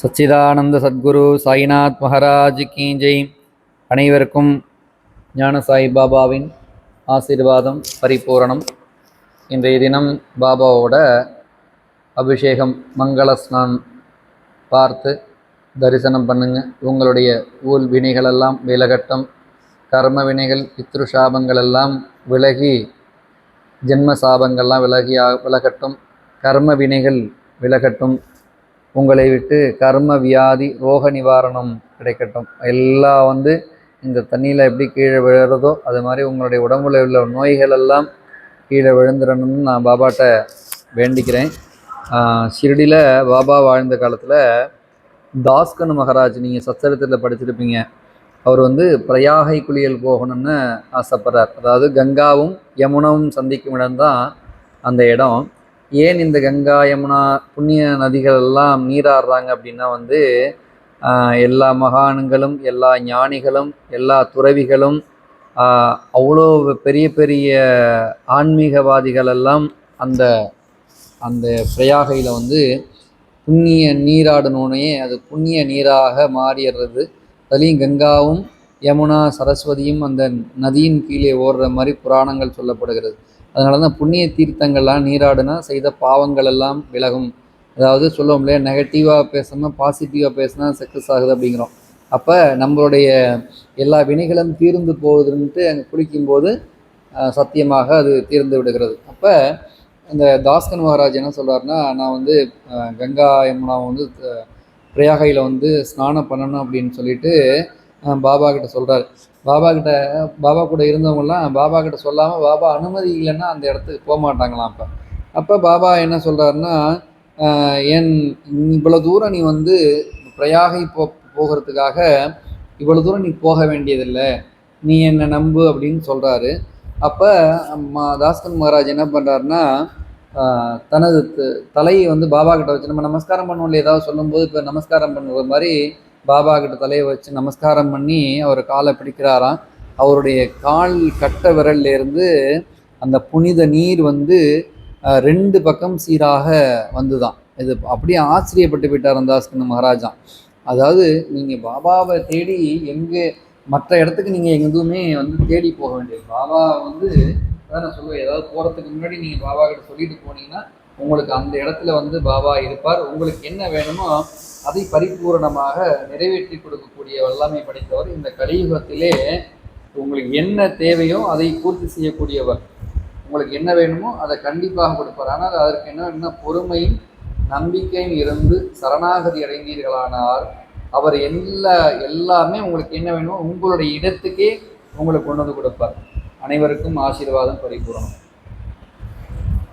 சச்சிதானந்த சத்குரு சாய்நாத் மகாராஜ் கி ஜெய். அனைவருக்கும் ஞான சாய் பாபாவின் ஆசீர்வாதம் பரிபூரணம். இன்றைய தினம் பாபாவோட அபிஷேகம் மங்கள ஸ்நான் பார்த்து தரிசனம் பண்ணுங்க. உங்களுடைய ஊல் வினைகளெல்லாம் விலகட்டும். கர்ம வினைகள் பித்ரு சாபங்கள் எல்லாம் விலகி ஜென்ம சாபங்கள்லாம் விலகி விலகட்டும். கர்ம வினைகள் விலகட்டும். உங்களை விட்டு கர்ம வியாதி ரோக நிவாரணம் கிடைக்கட்டும். எல்லாம் வந்து இந்த தண்ணியில் எப்படி கீழே விழுறதோ அது மாதிரி உங்களுடைய உடம்புல உள்ள நோய்கள் எல்லாம் கீழே விழுந்துடணும்னு நான் பாபாட்ட வேண்டிக்கிறேன். ஷிரடியில் பாபா வாழ்ந்த காலத்தில் தாஸ்கன் மகாராஜ் நீங்கள் சச்சரித்திரத்தில் படிச்சிருப்பீங்க. அவர் வந்து பிரயாகை குளியல் போகணும்னு ஆசைப்படுறார். அதாவது கங்காவும் யமுனாவும் சந்திக்கும் இடம்தான் அந்த இடம். ஏன் இந்த கங்கா யமுனா புண்ணிய நதிகள் எல்லாம் நீராடுறாங்க அப்படின்னா வந்து எல்லா மகான்களும் எல்லா ஞானிகளும் எல்லா துறவிகளும் அவ்வளோ பெரிய பெரிய ஆன்மீகவாதிகள் எல்லாம் அந்த அந்த பிரயாகையில் வந்து புண்ணிய நீராடணுன்னே அது புண்ணிய நீராக மாறிடுறது. அதுலேயும் கங்காவும் யமுனா சரஸ்வதியும் அந்த நதியின் கீழே ஓடுற மாதிரி புராணங்கள் சொல்லப்படுகிறது. அதனால தான் புண்ணிய தீர்த்தங்கள்லாம் நீராடுனா செய்த பாவங்கள் எல்லாம் விலகும். அதாவது சொல்லுவோம் இல்லையா நெகட்டிவாக பேசாமல் பாசிட்டிவாக பேசினா சக்ஸஸ் ஆகுது அப்படிங்கிறோம். அப்போ நம்மளுடைய எல்லா வினைகளும் தீர்ந்து போகுதுன்ட்டு அங்கே குளிக்கும்போது சத்தியமாக அது தீர்ந்து விடுகிறது. அப்போ இந்த தாஸ்கன் மகாராஜ் என்ன சொல்கிறாருன்னா நான் வந்து கங்கா யமுனா வந்து பிரயாகையில் வந்து ஸ்நானம் பண்ணணும் அப்படின்னு சொல்லிட்டு பாபா கிட்ட சொல்கிறாரு பாபா கிட்ட பாபா கூட இருந்தவங்கலாம் பாபா கிட்ட சொல்லாமல் பாபா அனுமதி இல்லைன்னா அந்த இடத்துக்கு போக மாட்டாங்களாம் அப்போ. அப்போ பாபா என்ன சொல்கிறாருன்னா என் இவ்வளோ தூரம் நீ வந்து பிரயாகை போ போகிறதுக்காக இவ்வளோ தூரம் நீ போக வேண்டியதில்லை. நீ என்னை நம்பு அப்படின்னு சொல்கிறாரு அப்போ மா தாஸ்கன் மகாராஜ் என்ன பண்ணுறாருன்னா தனது தலையை வந்து பாபா கிட்ட வச்சு நம்ம நமஸ்காரம் பண்ணுவோம் ஏதாவது சொல்லும்போது இப்போ நமஸ்காரம் பண்ணுற மாதிரி பாபா கிட்ட தலையை வச்சு நமஸ்காரம் பண்ணி அவர் காலை பிடிக்கிறாராம். அவருடைய கால் கட்ட விரல்லேருந்து அந்த புனித நீர் வந்து ரெண்டு பக்கம் சீராக வந்துதான். இது அப்படியே ஆச்சரியப்பட்டு விட்டார் அந்தாஸ்கந்த மகாராஜா. அதாவது நீங்கள் பாபாவை தேடி எங்கே மற்ற இடத்துக்கு நீங்கள் எங்கேயுமே வந்து தேடி போக வேண்டியது. பாபா வந்து அதான் நான் சொல்லுவேன் ஏதாவது போகிறதுக்கு முன்னாடி நீங்கள் பாபா கிட்ட சொல்லிட்டு போனீங்கன்னா உங்களுக்கு அந்த இடத்துல வந்து பாபா இருப்பார். உங்களுக்கு என்ன வேணுமோ அதை பரிபூரணமாக நிறைவேற்றி கொடுக்கக்கூடிய வல்லமை படைத்தவர் இந்த கலியுகத்திலே உங்களுக்கு என்ன தேவையோ அதை பூர்த்தி செய்யக்கூடியவர். உங்களுக்கு என்ன வேணுமோ அதை கண்டிப்பாக கொடுப்பார். ஆனால் அதற்கு என்ன வேணும்னா பொறுமையும் நம்பிக்கையும் இருந்து சரணாகதி அடைந்தீர்களானார் அவர் எல்லா எல்லாமே உங்களுக்கு என்ன வேணுமோ உங்களுடைய இடத்துக்கே உங்களுக்கு கொண்டு வந்து கொடுப்பார். அனைவருக்கும் ஆசீர்வாதம் பரிபூரணம்.